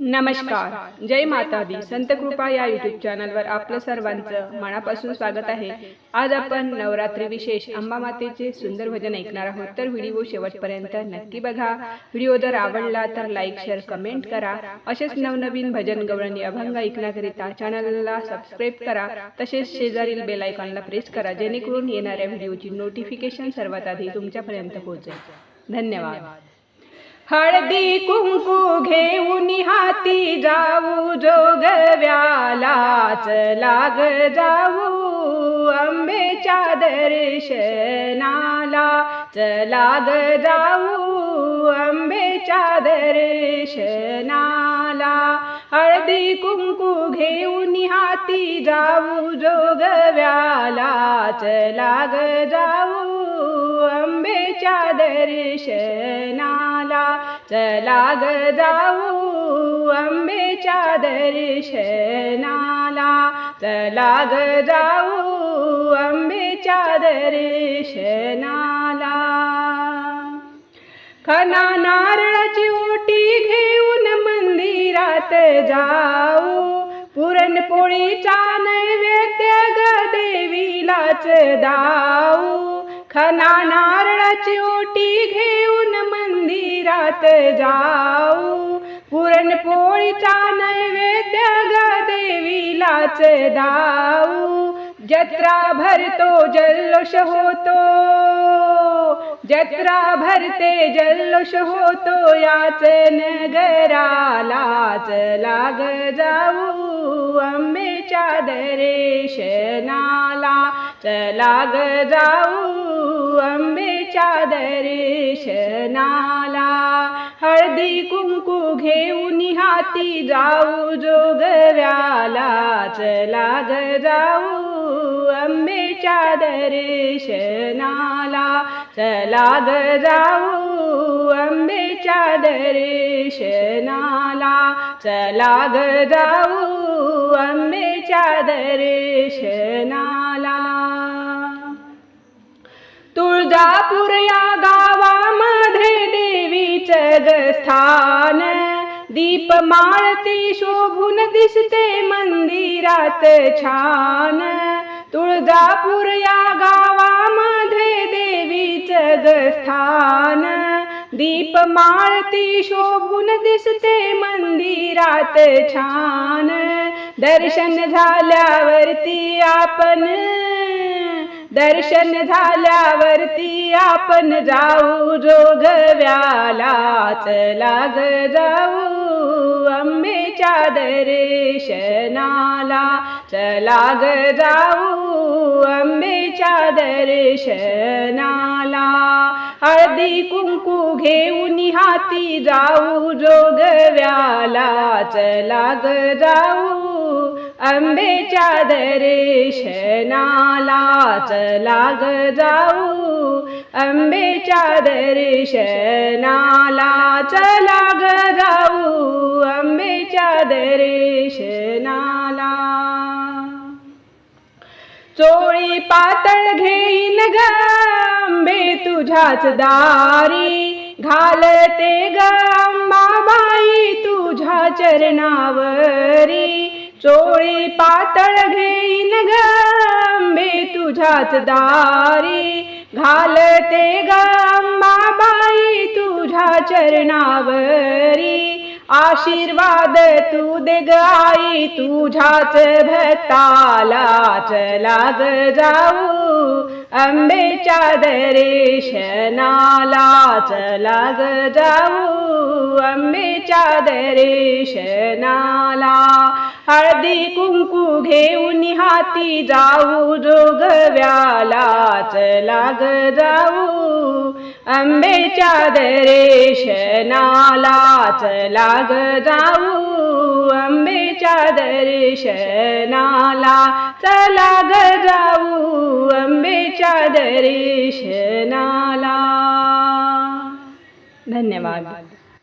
नमस्कार. जय माता दी संत कृपा या युट्यूब चॅनलवर आपलं सर्वांचं मनापासून स्वागत आहे. आज आपण नवरात्री विशेष अंबा मातेचे सुंदर भजन ऐकणार आहोत. तर व्हिडिओ शेवटपर्यंत नक्की बघा. व्हिडिओ जर आवडला तर लाईक शेअर कमेंट करा. असेच नवनवीन भजन गवळणी अभंग ऐकण्याकरिता चॅनलला सबस्क्राईब करा. तसेच शेजारील बेल आयकॉनला प्रेस करा. जेणेकरून येणाऱ्या व्हिडिओची नोटिफिकेशन सर्वात आधी तुमच्यापर्यंत पोहोचेल. धन्यवाद. हळदी कुंकू घेऊन हाती जाऊ जोगव्यालाच लाग जाऊ. आंबेच्या दर्शनाला चलाग जाऊ आंबेच्या दर्शनाला. हळदी कुंकू घेऊन हाती जाऊ जोगव्यालाच लाग जाऊ आंबेच्या दर्शनाला. चला ग जाऊ आंबेच्या दर्शनाला. चला ग जाऊ आंबेच्या दर्शनाला. खना नारळाची ओटी घेऊन मंदिरात जाऊ. पुरणपोळीचा नैवेद्य ग देवीलाच दाऊ. खना नारळाची ओटी घेऊन मंदिरात जाऊ. पुरणपोळीचा नैवेद्य ग देवीलाच दाऊ. जत्रा भरतो जल्लोष होतो. जत्रा भरते जल्लोष होतो याच नगरालाच लाग जाऊ. आंबेच्या दर्शनाला चला ग जाऊ. अंबेच्या दर्शनाला हळदी कुंकू घेऊन हाती जाऊ जोगव्याला चला ग जाऊ. अंबेच्या दर्शनाला चला ग जाऊ. अंबेच्या दर्शनाला चला ग जाऊ. अंबेच्या दर्शनाला तुळजापूर या गावामध्ये देवीचं गस्थान. स्थान दीपमाळती शोभून दिसते मंदिरात छान. तुळजापूर या गावामध्ये देवीचं गस्थान. दीप दीपमाळती शोभून दिसते मंदिरात छान. दर्शन झाल्यावरती आपण दर्शन झाल्यावरती आपण जाऊ जोगव्यालाच लाग जाऊ. अंबेच्या दर्शनाला चला ग जाऊ. अंबेच्या दर्शनाला हळदी कुंकू घेऊन हाती जाऊ जोगव्याला चला ग जाऊ. आंबेच्या दर्शनाला लाग जाऊ. आंबेच्या दर्शनाला चला जाऊ. आंबेच्या दर्शनाला चोळी पातळ घेईन ग आंबे तुझ्याच दारी. घालते ग अंबाबाई तुझ्या चरणावरी. चोळी पातळ घेईन ग तुझ्याच दारी. घालते ग तुझ्या चरणावरी. आशीर्वाद तू दे गाई तुझ्याच भक्ताला चला ग जाऊ. अंबेच्या दर्शनाला चला ग जाऊ. अंबेच्या दरेशनाला हळदी कुंकू घेऊन हाती जाऊ जोगव्याला चला जाऊ. आंबेच्या दर्शनाला चला जाऊ. आंबेच्या दर्शनाला चला ग जाऊ. आंबेच्या दर्शनाला. धन्यवाद.